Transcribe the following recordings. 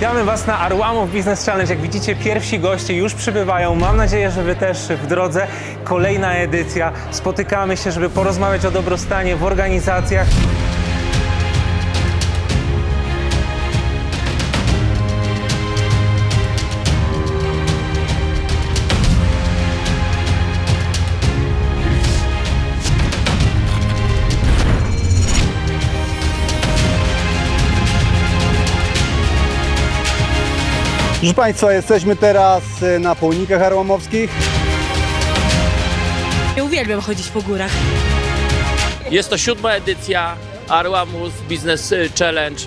Witamy Was na Arłamów Business Challenge. Jak widzicie, pierwsi goście już przybywają. Mam nadzieję, że Wy też w drodze. Kolejna edycja. Spotykamy się, żeby porozmawiać o dobrostanie w organizacjach. Proszę Państwa, jesteśmy teraz e, na Połnikach Arłamowskich. Ja uwielbiam chodzić po górach. Jest to siódma edycja Arłamus Business Challenge.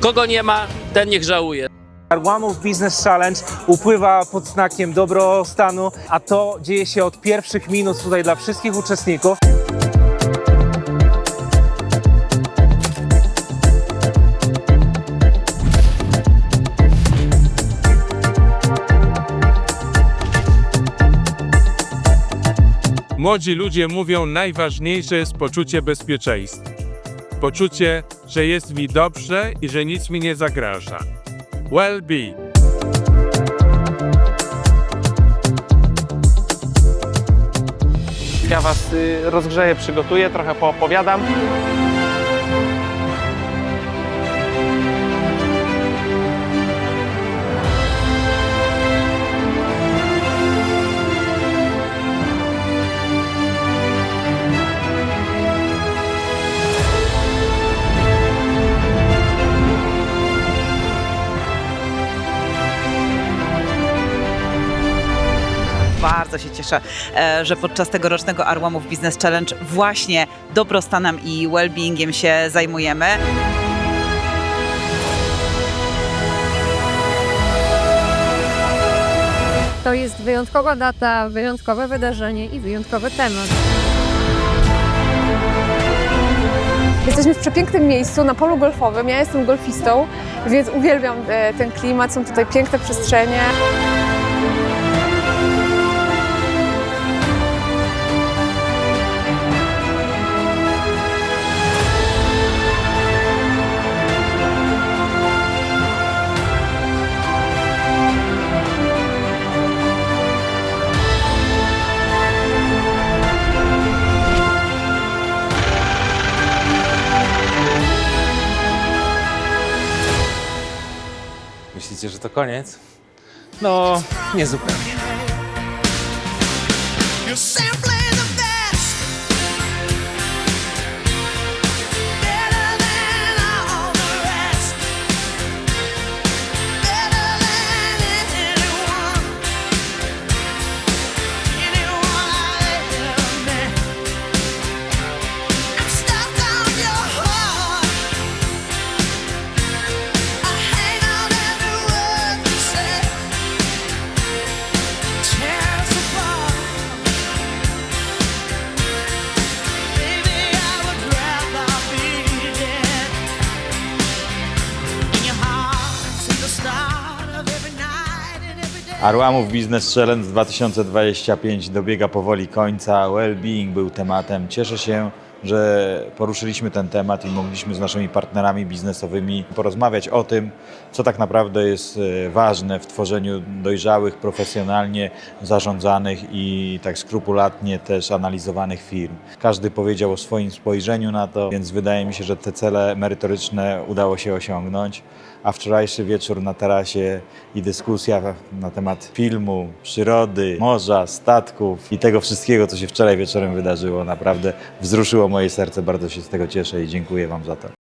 Kogo nie ma, ten niech żałuje. Arłamów Business Challenge upływa pod znakiem dobrostanu, a to dzieje się od pierwszych minut tutaj dla wszystkich uczestników. Młodzi ludzie mówią, najważniejsze jest poczucie bezpieczeństwa. Poczucie, że jest mi dobrze i że nic mi nie zagraża. Well-being. Ja Was y, rozgrzeję, przygotuję, trochę poopowiadam. Bardzo się cieszę, e, że podczas tegorocznego Arłamów Business Challenge właśnie dobrostanem i well-beingiem się zajmujemy. To jest wyjątkowa data, wyjątkowe wydarzenie i wyjątkowy temat. Jesteśmy w przepięknym miejscu na polu golfowym. Ja jestem golfistą, więc uwielbiam e, ten klimat. Są tutaj piękne przestrzenie. Myślicie, że to koniec? No, nie zupełnie. Arłamów Business Challenge 2025 dobiega powoli końca. Well-being był tematem. Cieszę się, że poruszyliśmy ten temat i mogliśmy z naszymi partnerami biznesowymi porozmawiać o tym, co tak naprawdę jest e, ważne w tworzeniu dojrzałych, profesjonalnie zarządzanych i tak skrupulatnie też analizowanych firm. Każdy powiedział o swoim spojrzeniu na to, więc wydaje mi się, że te cele merytoryczne udało się osiągnąć. A wczorajszy wieczór na tarasie i dyskusja na temat filmu, przyrody, morza, statków i tego wszystkiego, co się wczoraj wieczorem wydarzyło, naprawdę wzruszyło moje serce. Bardzo się z tego cieszę i dziękuję Wam za to.